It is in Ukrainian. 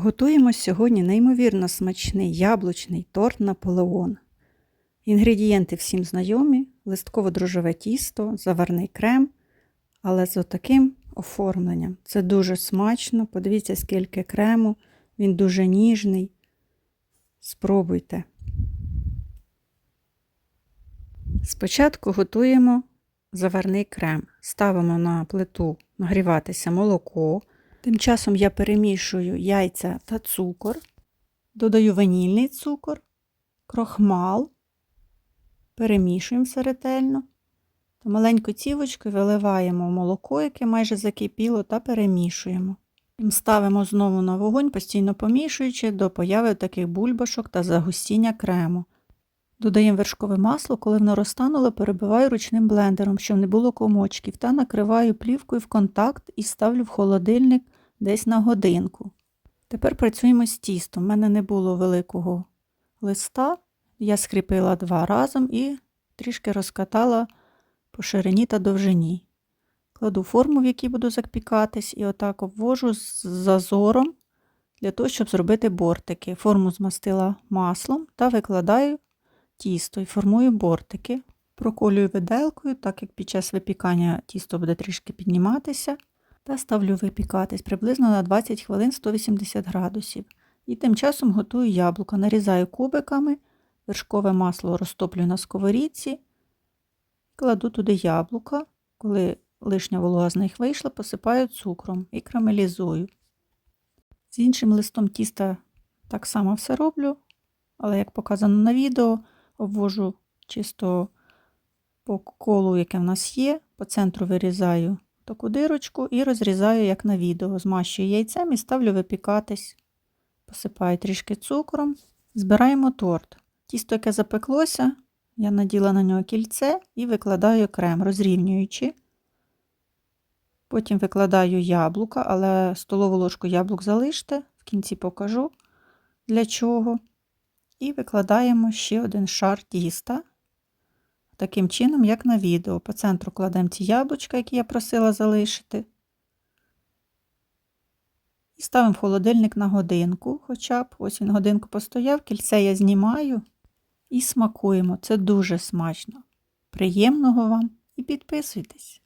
Готуємо сьогодні неймовірно смачний яблучний торт Наполеон. Інгредієнти всім знайомі: листково-дрожжеве тісто, заварний крем, але з отаким оформленням. Це дуже смачно. Подивіться, скільки крему, він дуже ніжний. Спробуйте. Спочатку готуємо заварний крем. Ставимо на плиту нагріватися молоко. Тим часом я перемішую яйця та цукор, додаю ванільний цукор, крохмал, перемішуємо все ретельно. Та маленькою цівочкою виливаємо молоко, яке майже закипіло, та перемішуємо. Ставимо знову на вогонь, постійно помішуючи до появи таких бульбашок та загустіння крему. Додаємо вершкове масло, коли воно розтануло, перебиваю ручним блендером, щоб не було комочків, та накриваю плівкою в контакт і ставлю в холодильник десь на годинку. Тепер працюємо з тістом. У мене не було великого листа, я скріпила два разом і трішки розкатала по ширині та довжині. Кладу форму, в якій буду запікатись, і отак обвожу з зазором для того, щоб зробити бортики. Форму змастила маслом та викладаю тісто і формую бортики. Проколюю виделкою, так як під час випікання тісто буде трішки підніматися, та ставлю випікатись приблизно на 20 хвилин 180 градусів. І тим часом готую яблука, нарізаю кубиками, вершкове масло розтоплю на сковорідці, кладу туди яблука. Коли лишня волога з них вийшла, посипаю цукром і карамелізую. З іншим листом тіста так само все роблю, але як показано на відео, обвожу чисто по колу, яке в нас є, по центру вирізаю таку дирочку і розрізаю, як на відео. Змащую яйцем і ставлю випікатись, посипаю трішки цукром, збираємо торт. Тісто, яке запеклося, я наділа на нього кільце і викладаю крем, розрівнюючи. Потім викладаю яблука, але столову ложку яблук залиште, в кінці покажу для чого. І викладаємо ще один шар тіста. Таким чином, як на відео. По центру кладемо ці яблучка, які я просила залишити. І ставимо в холодильник на годинку, хоча б ось він годинку постояв, кільце я знімаю і смакуємо. Це дуже смачно. Приємного вам і підписуйтесь!